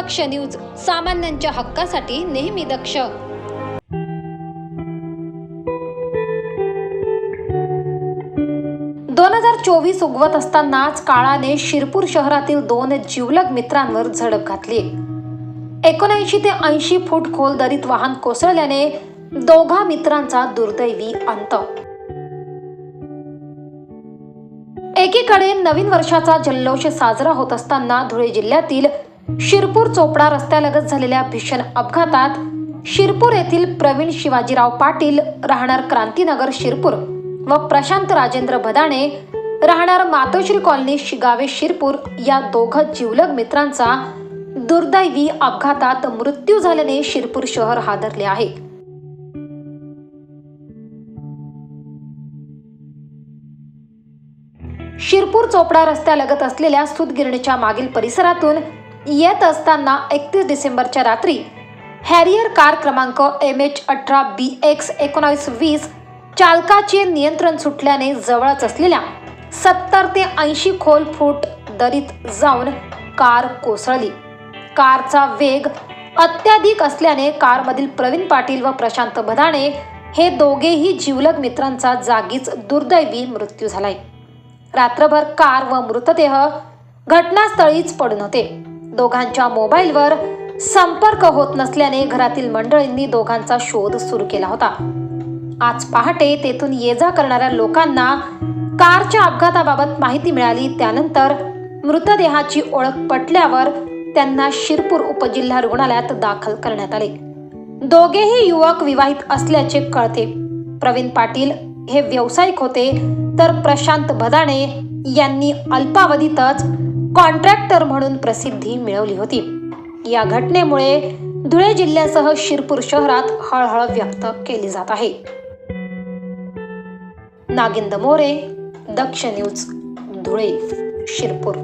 दक्ष news सामान्यांच्या हक्कासाठी नेहमी दक्ष. दोन हजार चोवीस उगवत असतानाच काळाने शिरपूर शहरातील दोन जीवलग मित्रांवर झडप घातली. एकोणऐंशी ते ऐंशी फूट खोल दरीत वाहन कोसळल्याने दोघा मित्रांचा दुर्दैवी अंत. एकीकडे नवीन वर्षाचा जल्लोष साजरा होत असताना धुळे जिल्ह्यातील शिरपूर चोपडा रस्त्यालगत झालेल्या भीषण अपघातात शिरपूर येथील प्रवीण शिवाजीराव पाटील राहणार क्रांतीनगर शिरपूर व प्रशांत राजेंद्र भदाणे राहणार मातोश्री कॉलनी शिगावे शिरपूर या दोघं जिवलग मित्रांचा दुर्दैवी अपघातात मृत्यू झाल्याने शिरपूर शहर हादरले आहे. शिरपूर चोपडा रस्त्यालगत असलेल्या सुतगिरणीच्या मागील परिसरातून येत असताना एकतीस डिसेंबरच्या रात्री हॅरियर कार क्रमांक एम एच अठरा बी एक्स एकोणावीस वीस चालकाचे नियंत्रण सुटल्याने जवळच असलेल्या सत्तर ते ऐंशी खोल फूट दरीत जाऊन कार कोसळली. कारचा वेग अत्याधिक असल्याने कारमधील प्रवीण पाटील व प्रशांत भदाणे हे दोघेही जिवलग मित्रांचा जागीच दुर्दैवी मृत्यू झालाय. रात्रभर कार व मृतदेह घटनास्थळीच पडून होते दोघांच्या मोबाईलवर संपर्क होत नसल्याने घरातील मंडळींनी दोघांचा शोध सुरू केला होता. आज पहाटे तेथून ये जा करणाऱ्या लोकांना कारच्या अपघाताबाबत माहिती मिळाली. त्यानंतर मृतदेहाची ओळख पटल्यावर त्यांना शिरपूर उपजिल्हा रुग्णालयात दाखल करण्यात आले. दोघेही युवक विवाहित असल्याचे कळते. प्रवीण पाटील हे व्यावसायिक होते तर प्रशांत भदाणे यांनी अल्पावधीतच कॉन्ट्रॅक्टर म्हणून प्रसिद्धी मिळवली होती. या घटनेमुळे धुळे जिल्ह्यासह शिरपूर शहरात हळहळ व्यक्त केली जात आहे. नागिंद मोरे दक्ष न्यूज धुळे शिरपूर.